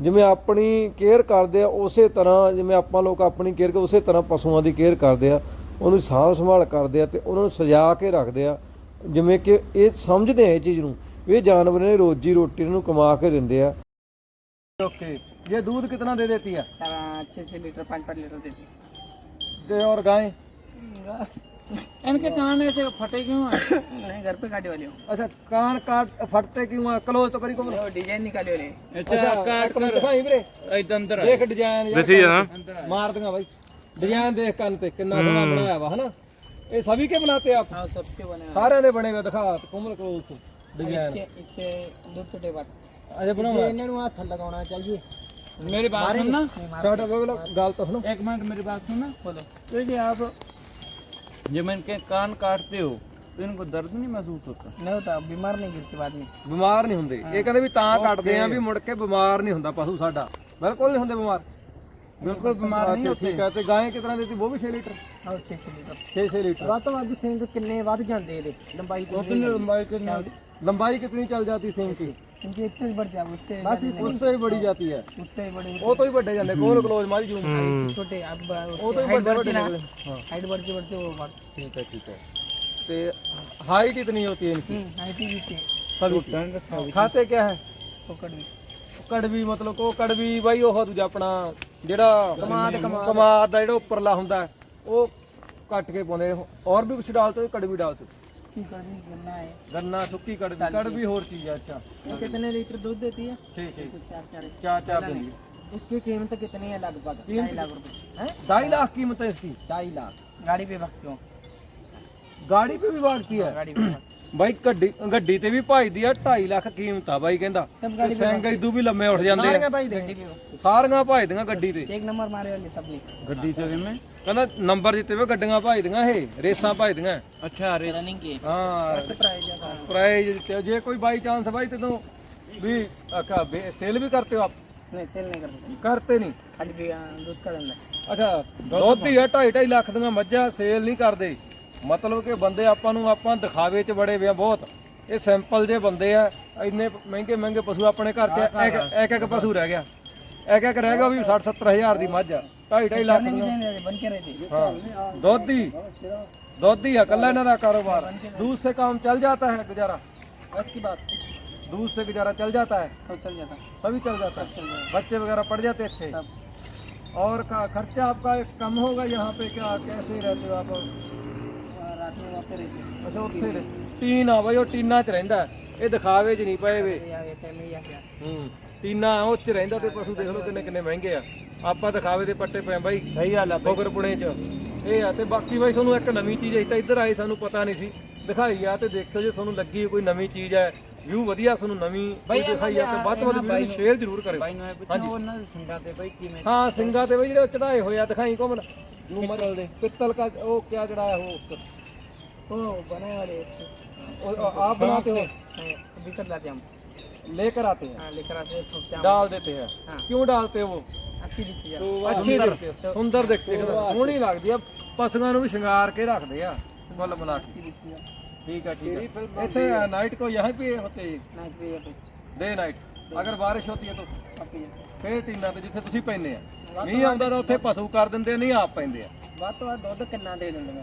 ਜਿਵੇਂ ਆਪਣੀ ਕੇਅਰ ਕਰਦੇ ਆ ਉਸੇ ਤਰ੍ਹਾਂ ਜਿਵੇਂ ਆਪਾਂ ਲੋਕ ਆਪਣੀ ਕੇਅਰ ਕਰ ਉਸੇ ਤਰ੍ਹਾਂ ਪਸ਼ੂਆਂ ਦੀ ਕੇਅਰ ਕਰਦੇ ਆ ਉਹਨੂੰ ਸਾਂਭ ਸੰਭਾਲ ਕਰਦੇ ਆ ਤੇ ਉਹਨਾਂ ਨੂੰ ਸਜਾ ਕੇ ਰੱਖਦੇ ਆ ਜਿਵੇਂ ਕਿ ਇਹ ਸਮਝਦੇ ਆ ਇਹ ਚੀਜ਼ ਨੂੰ ਵੀ ਇਹ ਜਾਨਵਰ ਨੇ ਰੋਜੀ ਰੋਟੀ ਨੂੰ ਕਮਾ ਕੇ ਦਿੰਦੇ ਆ ਓਕੇ ਇਹ दूध कितना दे देती है छह छह लीटर पाँच पाँच लीटर देती दे और गाय इनके कान ऐसे फटे क्यों है नहीं घर पे काटे वाले हो अच्छा कान काट फटते क्यों है क्लोज तो करी को नहीं, डिजाइन निकाले वाले अच्छा काट कर दिखाई वीरे इधर अंदर देख डिजाइन देखिए ना मार दूंगा भाई डिजाइन देख कान पे कितना सोना बनाया हुआ है ना ये सभी के बनाते हैं आप हां सबके बने सारे ने बने हुए दिखा कोमल क्लोज तो डिजाइन इसके इसके दो छोटे बात अरे बनाओ इन्हें हाथ लगाना चाहिए मेरी बात सुनना छोटा बोलो गाल तो सुनो एक मिनट मेरी बात सुनना बोलो देखिए आप जब इनके कान काटते हो तो इनको दर्द नहीं महसूस होता नहीं होता बीमार नहीं गिरती बाद में ਬਿਮਾਰ ਨਹੀਂ ਹੁੰਦੇ ਇਹ ਕਹਿੰਦੇ ਵੀ ਤਾਂ ਕੱਟਦੇ ਆ ਵੀ ਮੁੜ ਕੇ ਬਿਮਾਰ ਨਹੀਂ ਹੁੰਦਾ ਪਸ਼ੂ ਸਾਡਾ ਬਿਲਕੁਲ ਨਹੀਂ ਹੁੰਦੇ ਬਿਮਾਰ ਬਿਲਕੁਲ ਬਿਮਾਰ ਨਹੀਂ ਹੁੰਦੇ ਠੀਕ ਹੈ ਤੇ ਗਾਂ ਕਿਤਨਾ ਦੇਤੀ ਉਹ ਵੀ 6 ਲੀਟਰ और छह छह लीटर 6-6 ਲੀਟਰ ਵੱਧ ਤੋਂ ਵੱਧ ਸਿੰਘ ਕਿੰਨੇ ਵੱਧ ਜਾਂਦੇ ਇਹਦੇ ਲੰਬਾਈ कितनी लंबाई कितनी लंबाई कितनी चल जाती सिंह की क्योंकि इतने ही बढ़ जाए उससे बस उससे ही बढ़ी जाती है उससे ही बड़े ਉਹ ਤੋਂ ਹੀ ਵੱਡੇ ਜਾਂਦੇ ਕੋਲ ਕਲੋਜ਼ ਮਾਰੀ ਜੂਮ छोटे अब ਉਹ ਤੋਂ ਹੀ हाइट ਵੱਡੇ बढ़ती ਵੱਡੇ ना ਨਿਕਲੇ ਹਾਂ हाइट बढ़ते बढ़ते वो बढ़ ठीक है ठीक है ਤੇ हाइट इतनी होती है इनकी हाइट ही भी सभी खाते क्या है पकड़ भी ਕੜਵੀ ਮਤਲਬ ਕੋ ਕੜਵੀ ਬਾਈ ਉਹ ਦੂਜਾ ਆਪਣਾ ਜਿਹੜਾ ਕਮਾਦ ਕਮਾਦ ਦਾ ਜਿਹੜਾ ਉੱਪਰਲਾ ਹੁੰਦਾ ਹੈ, ਉਹ ਕੱਟ ਕੇ ਪਾਉਂਦੇ ਔਰ ਵੀ ਕੁਝ ਡਾਲਤੇ ਹੋ ਕੜਵੀ ਡਾਲਤੇ सुखी कड़वी गन्ना है गन्ना सुखी कड़वी कड़वी और चीज है अच्छा ये कितने लीटर दूध देती है ठीक ठीक चार चार चार चार दिन इसकी कीमत कितनी है लगभग ढाई लाख रुपए ढाई लाख कीमत है इसकी ढाई लाख गाड़ी पे भागती हूँ गाड़ी पे भी भागती है गाड़ी पे ਬਾਈ ਗੱਡੀ ਗੱਡੀ ਤੇ ਵੀ ਭਜਦੀ ਆ 2.5 ਲੱਖ ਕੀਮਤ ਆ ਬਾਈ ਕਹਿੰਦਾ। ਤੇ ਇਦੂ ਵੀ ਲੰਮੇ ਉੱਠ ਜਾਂਦੇ ਆ। ਸਾਰੀਆਂ ਭਜਦੀਆਂ ਗੱਡੀ ਤੇ। ਇੱਕ ਨੰਬਰ ਮਾਰੇ ਵਾਲੀ ਸਭ ਲਈ। ਗੱਡੀ ਤੇ ਕਿਵੇਂ? ਕਹਿੰਦਾ ਨੰਬਰ ਦਿੱਤੇ ਵੇ ਗੱਡੀਆਂ ਭਜਦੀਆਂ ਇਹ ਰੇਸਾਂ ਭਜਦੀਆਂ ਅੱਛਾ ਰਨਿੰਗ ਕੀ। ਹਾਂ। ਪ੍ਰਾਈਜ਼ ਜੇ ਕੋਈ ਬਾਈ ਚਾਂਸ ਬਾਈ ਤਦੋਂ ਵੀ ਆਕਾ ਸੇਲ ਵੀ ਕਰਤੇ ਹੋ ਆਪ? ਨਹੀਂ ਸੇਲ ਨਹੀਂ ਕਰਦੇ ਕਰਤੇ ਨਹੀਂ? ਅੱਜ ਵੀ ਦੁੱਧ ਕਾ ਅੱਛਾ ਦੁੱਧ ਹੀ ਆ 2.5 ਲੱਖ ਦੀਆਂ ਮੱਝਾਂ ਸੇਲ ਨਹੀਂ ਕਰਦੇ। ਮਤਲਬ ਕਿ ਬੰਦੇ ਆਪਾਂ ਨੂੰ ਆਪਾਂ ਦਿਖਾਵੇ 'ਚ ਬੜੇ ਵੇ ਆ ਬਹੁਤ ਇਹ ਸਿੰਪਲ ਜੇ ਬੰਦੇ ਆ ਇੰਨੇ ਮਹਿੰਗੇ ਮਹਿੰਗੇ ਪਸ਼ੂ ਆਪਣੇ ਘਰ 'ਚ ਇੱਕ ਇੱਕ ਇੱਕ ਪਸ਼ੂ ਰਹਿ ਗਿਆ ਇੱਕ ਇੱਕ ਰਹਿ ਗਿਆ ਉਹ ਵੀ 60 70 ਹਜ਼ਾਰ ਦੀ ਮੱਝ ਆ 2.5 ਲੱਖ ਦੀਆਂ नहीं, बन के रहती हाँ दुध ही दुध ही है कल्ला इन्हों का कारोबार दूध से काम चल जाता है गुजारा बस की बात दूध से गुजारा चल जाता है सब चल जाता सभी चल जाता है बच्चे वगैरह पढ़ जाते अच्छे सब और का खर्चा आपका कम होगा यहाँ पे क्या कैसे रहते हो आप ਟੀਨਾ ਬਾਈ ਉਹ ਟੀਨਾ ਚ ਰਹਿੰਦਾ। ਇਹ ਦਿਖਾਵੇ ਚ ਨਹੀਂ ਪਏ ਵੇ। ਹੂੰ ਟੀਨਾ ਉਹ ਚ ਰਹਿੰਦਾ ਤੇ ਪਸ਼ੂ ਦੇਖ ਲਓ ਕਿੰਨੇ ਕਿੰਨੇ ਮਹਿੰਗੇ ਆ। ਆਪਾਂ ਦਿਖਾਵੇ ਦੇ ਪੱਟੇ ਪਏ ਬਾਈ ਸਹੀ ਗੱਲ ਆ ਬੋਗਰਪੁਣੇ ਚ। ਇਹ ਆ ਤੇ ਬਾਕੀ ਬਾਈ ਤੁਹਾਨੂੰ ਇੱਕ ਨਵੀਂ ਚੀਜ਼ ਅਸੀਂ ਇੱਧਰ ਆਏ ਸਾਨੂੰ ਪਤਾ ਨਹੀਂ ਸੀ। ਦਿਖਾਈ ਆ ਤੇ ਦੇਖਿਓ ਜੇ ਤੁਹਾਨੂੰ ਲੱਗੀ ਕੋਈ ਨਵੀਂ ਚੀਜ਼ ਹੈ। ਵਿਊ ਵਧੀਆ ਤੁਹਾਨੂੰ ਨਵੀਂ ਬਾਈ ਦਿਖਾਈ ਆ ਤੇ ਵੱਧ ਤੋਂ ਵੱਧ ਸ਼ੇਅਰ ਜ਼ਰੂਰ ਕਰਿਓ। ਬਾਈ ਨੂੰ ਇਹ ਪੁੱਛਣਾ ਉਹਨਾਂ ਦੇ ਸੰਗਾਂ ਤੇ ਬਾਈ ਕਿਵੇਂ ਹਾਂ ਸਿੰਘਾਂ ਤੇ ਵੀ ਜਿਹੜੇ ਚੜਾਏ ਹੋਏ ਆ ਦਿਖਾਈ ਘੁੰਮਣ। ਜੂਮਰ ਦੇ। ਪਿੱਤਲ ਕਾ ਉਹ ਕਿਆ ਚੜਾਇਆ ਹੋ ਉਸ ਤੇ? ओ बनाए वाले इसके ਉਹ आप बनाते हो हाँ, अभी कर लाते हम लेकर आते हैं हाँ लेकर आते हैं ठोकते हैं डाल देते हैं हाँ। क्यों डालते हो वो अच्छी दिखती है ਅੱਛੀ ਦਿਖਦੀ ਆ ਸੁੰਦਰ ਦਿਖਦੀ ਆ ਸੋਹਣੀ ਲੱਗਦੀ ਆ ਪਸ਼ੂਆਂ ਨੂੰ ਵੀ ਸ਼ਿੰਗਾਰ ਕੇ ਰੱਖਦੇ ਆ ਮੁੱਲ ਮਿਲਾ ਕੇ अच्छी दिखती है ਠੀਕ ਆ ਠੀਕ ਆ ਇੱਥੇ ਨਾਈਟ को यहाँ पे होते नाइट पे ये पे डे नाइट अगर बारिश होती है तो काफी है ਫੇਰ ਟੀਨਾਂ ਤੇ ਜਿੱਥੇ ਤੁਸੀਂ ਪੈਂਦੇ ਆ ਨਹੀਂ ਆਉਂਦਾ ਤਾਂ ਉੱਥੇ ਪਸ਼ੂ ਕਰ ਦਿੰਦੇ ਆ ਨਹੀਂ ਆਪ ਪੈਂਦੇ ਆ बात तो बात दुध किन्ना दे देंगे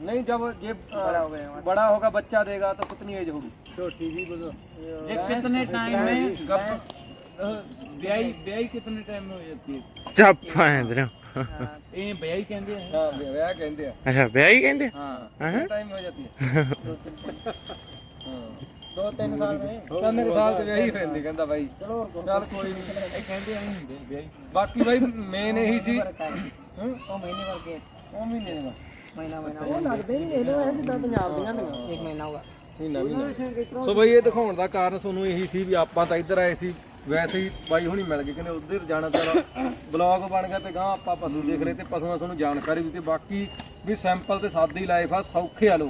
नहीं जब ये अ, बड़ा हो गया बड़ा होगा बच्चा देगा तो कितनी एज होगी ਛੋਟੀ ਜੀ ਬੋਲੋ ये ये कितने टाइम में गप ब्याई ब्याई कितने टाइम में हो जाती है ਚੱਪਾ ਇੰਦਰਾ हाँ, ये ब्याई कहते हैं हाँ ब्याह कहते हैं ਅੱਛਾ ਵਿਆਹ ਹੀ ਕਹਿੰਦੇ हाँ कितने टाइम में हो जाती है दो तीन हाँ दो तीन साल में ਤਿੰਨ ਕੁ ਸਾਲ ਚ ਵਿਆਹੀ ਰਹਿੰਦੀ ਕਹਿੰਦਾ ਬਾਈ चलो और कौन ਚੱਲ ਕੋਈ ਨਹੀਂ ਇਹ ਕਹਿੰਦੇ ਨਹੀਂ ਹੁੰਦੇ ਵਿਆਈ ਬਾਕੀ ਬਾਈ ਮੇਨ ਇਹੀ ਸੀ फर्क है ਉਹ ਮਹੀਨੇ ਭਰ ਕੇ ਉਹ ਮਹੀਨੇ ਦਾ ਮਹੀਨਾ ਮਹੀਨਾ ਉਹ ਲੱਗਦੇ ਨਹੀਂ ਇਹਨੂੰ ਐ ਜਿੱਦਾਂ ਪੰਜਾਬ ਦੀਆਂ ਹੁੰਦੀਆਂ। ਇੱਕ ਮਹੀਨਾ ਹੋਗਾ ਮਹੀਨਾ ਮਹੀਨਾ। ਸੋ ਬਈ ਇਹ ਦਿਖਾਉਣ ਦਾ ਕਾਰਨ ਤੁਹਾਨੂੰ ਇਹੀ ਸੀ ਵੀ ਆਪਾਂ ਤਾਂ ਇੱਧਰ ਆਏ ਸੀ। ਵੈਸੇ ਹੀ ਬਾਈ ਹੁਣੀ ਮਿਲ ਗਏ ਕਹਿੰਦੇ ਉੱਧਰ ਜਾਣਾ ਚਾਹਣਾ ਬਲੌਗ ਬਣ ਗਿਆ ਤੇ ਗਾਂ ਆਪਾਂ ਪਸ਼ੂ ਦੇਖ ਰਹੇ ਤੇ ਪਸ਼ੂਆਂ ਤੁਹਾਨੂੰ ਜਾਣਕਾਰੀ ਵੀ ਤੇ ਬਾਕੀ ਵੀ ਸਿੰਪਲ ਤੇ ਸਾਦੀ ਲਾਈਫ ਆ ਸੌਖੇ ਆ ਲੋਕ।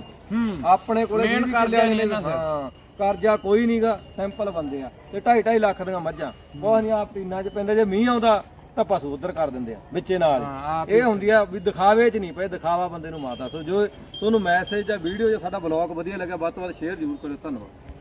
ਆਪਣੇ ਕੋਲੇ ਵੀਹ ਕਰਜ਼ਾ ਨਹੀਂ ਦਾ। ਹਾਂ ਕਰਜ਼ਾ ਕੋਈ ਨਹੀਂਗਾ ਸਿੰਪਲ ਬੰਦੇ ਆ। ਤੇ 2.5 2.5 ਲੱਖ ਦੀਆਂ ਮੱਝਾਂ। ਕੁਛ ਨਹੀਂ ਆ ਪੀਨਾ ਚ ਪੈਂਦੇ ਜੇ ਮੀਂਹ ਆਉਂਦਾ ਤਾਂ ਪਸ਼ੂ ਉਧਰ ਕਰ ਦਿੰਦੇ ਆ ਵਿੱਚੇ ਨਾਲ ਇਹ ਹੁੰਦੀ ਆ ਵੀ ਦਿਖਾਵੇ 'ਚ ਨਹੀਂ ਪਏ ਦਿਖਾਵਾ ਬੰਦੇ ਨੂੰ ਮਾਰਦਾ ਸੋ ਜੋ ਤੁਹਾਨੂੰ ਮੈਸੇਜ ਜਾਂ ਵੀਡੀਓ ਜਾਂ ਸਾਡਾ ਬਲੌਗ ਵਧੀਆ ਲੱਗਿਆ ਵੱਧ ਤੋਂ ਵੱਧ ਸ਼ੇਅਰ ਜ਼ਰੂਰ ਕਰਿਓ। ਧੰਨਵਾਦ।